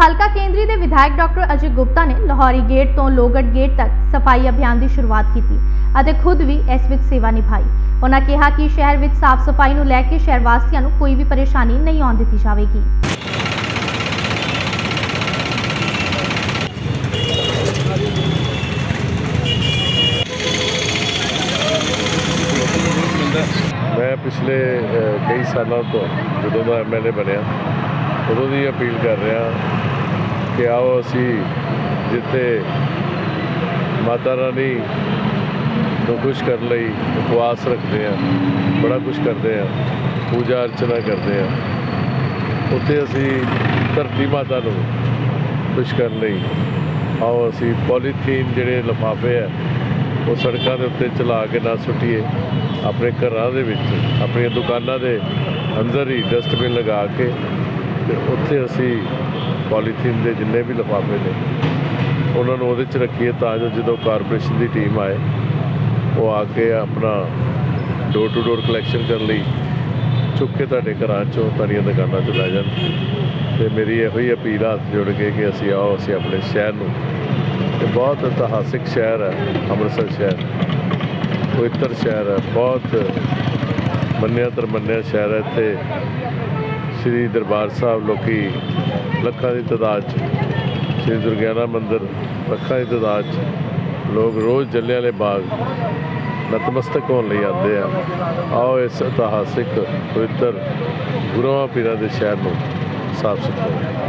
ਹਲਕਾ ਕੇਂਦਰੀ ਦੇ ਵਿਧਾਇਕ ਡਾਕਟਰ ਅਜੇ ਗੁਪਤਾ ਨੇ ਲਾਹੌਰੀ ਗੇਟ ਤੋਂ ਲੋਗੜ ਗੇਟ ਤੱਕ ਸਫ਼ਾਈ ਅਭਿਆਨ ਦੀ ਸ਼ੁਰੂਆਤ ਕੀਤੀ ਅਤੇ ਖੁਦ ਵੀ ਇਸ ਵਿੱਚ ਸੇਵਾ ਨਿਭਾਈ। ਉਹਨਾਂ ਕਿਹਾ ਕਿ ਸ਼ਹਿਰ ਵਿੱਚ ਸਾਫ਼ ਸਫ਼ਾਈ ਨੂੰ ਲੈ ਕੇ ਸ਼ਹਿਰ ਵਾਸੀਆਂ ਨੂੰ ਕੋਈ ਵੀ ਪਰੇਸ਼ਾਨੀ ਨਹੀਂ ਆਉਣ ਦਿੱਤੀ ਜਾਵੇਗੀ। ਮੈਂ ਪਿਛਲੇ ਅ, ਕਈ ਸਾਲਾਂ ਤੋਂ ਜਦੋਂ ਦਾ ਐਮਐਲਏ ਬਣਿਆ ਉਦੋਂ ਦੀ ਅਪੀਲ ਕਰ ਰਿਹਾ ਕਿ ਆਓ ਅਸੀਂ ਜਿੱਥੇ ਮਾਤਾ ਰਾਣੀ ਨੂੰ ਖੁਸ਼ ਕਰਨ ਲਈ ਉਪਵਾਸ ਰੱਖਦੇ ਆ ਬੜਾ ਕੁਝ ਕਰਦੇ ਆ ਪੂਜਾ ਅਰਚਨਾ ਕਰਦੇ ਆ ਉੱਥੇ ਅਸੀਂ ਧਰਤੀ ਮਾਤਾ ਨੂੰ ਖੁਸ਼ ਕਰਨ ਲਈ ਆਓ ਅਸੀਂ ਪੋਲੀਥੀਨ ਜਿਹੜੇ ਲਿਫਾਫੇ ਆ, ਉਹ ਸੜਕਾਂ ਦੇ ਉੱਤੇ ਚਲਾ ਕੇ ਨਾ ਸੁੱਟੀਏ, ਆਪਣੇ ਘਰਾਂ ਦੇ ਵਿੱਚ, ਆਪਣੀਆਂ ਦੁਕਾਨਾਂ ਦੇ ਅੰਦਰ ਹੀ ਡਸਟਬਿਨ ਲਗਾ ਕੇ ਤੇ ਉੱਥੇ ਅਸੀਂ ਪੋਲੀਥੀਨ ਦੇ ਜਿੰਨੇ ਵੀ ਲਿਫਾਫੇ ਨੇ, ਉਹਨਾਂ ਨੂੰ ਉਹਦੇ 'ਚ ਰੱਖੀਏ ਤਾਂ ਜੋ ਜਦੋਂ ਕਾਰਪੋਰੇਸ਼ਨ ਦੀ ਟੀਮ ਆਏ, ਉਹ ਆ ਕੇ ਆਪਣਾ ਡੋਰ ਟੂ ਡੋਰ ਕਲੈਕਸ਼ਨ ਕਰਨ ਲਈ ਚੁੱਕ ਕੇ ਤੁਹਾਡੇ ਘਰਾਂ 'ਚੋਂ ਤੁਹਾਡੀਆਂ ਦੁਕਾਨਾਂ 'ਚ ਲੈ ਜਾਣ। ਤੇ ਮੇਰੀ ਇਹੋ ਹੀ ਅਪੀਲ ਆ ਹੱਥ ਜੋੜ ਕੇ ਕਿ ਅਸੀਂ ਆਓ, ਅਸੀਂ ਆਪਣੇ ਸ਼ਹਿਰ ਨੂੰ, ਇਹ ਬਹੁਤ ਇਤਿਹਾਸਿਕ ਸ਼ਹਿਰ ਹੈ, ਅੰਮ੍ਰਿਤਸਰ ਸ਼ਹਿਰ। ਪਵਿੱਤਰ ਸ਼ਹਿਰ ਹੈ, ਬਹੁਤ ਮੰਨਿਆ ਤਰਮੰਨਿਆ ਸ਼ਹਿਰ ਹੈ ਇੱਥੇ। ਸ੍ਰੀ ਦਰਬਾਰ ਸਾਹਿਬ ਲੋਕੀ ਲੱਖਾਂ ਦੀ ਤਾਦਾਦ 'ਚ, ਸ੍ਰੀ ਦੁਰਗਿਆਨਾ ਮੰਦਿਰ ਲੱਖਾਂ ਦੀ ਤਾਦਾਦ 'ਚ ਲੋਕ ਰੋਜ਼ ਜਲਿਆਂ ਵਾਲੇ ਬਾਗ ਨਤਮਸਤਕ ਹੋਣ ਲਈ ਆਉਂਦੇ ਆ। ਆਓ ਇਸ ਇਤਿਹਾਸਿਕ ਪਵਿੱਤਰ ਗੁਰੂਆਂ ਪੀਰਾਂ ਦੇ ਸ਼ਹਿਰ ਨੂੰ ਸਾਫ਼ ਸੁਥਰਾ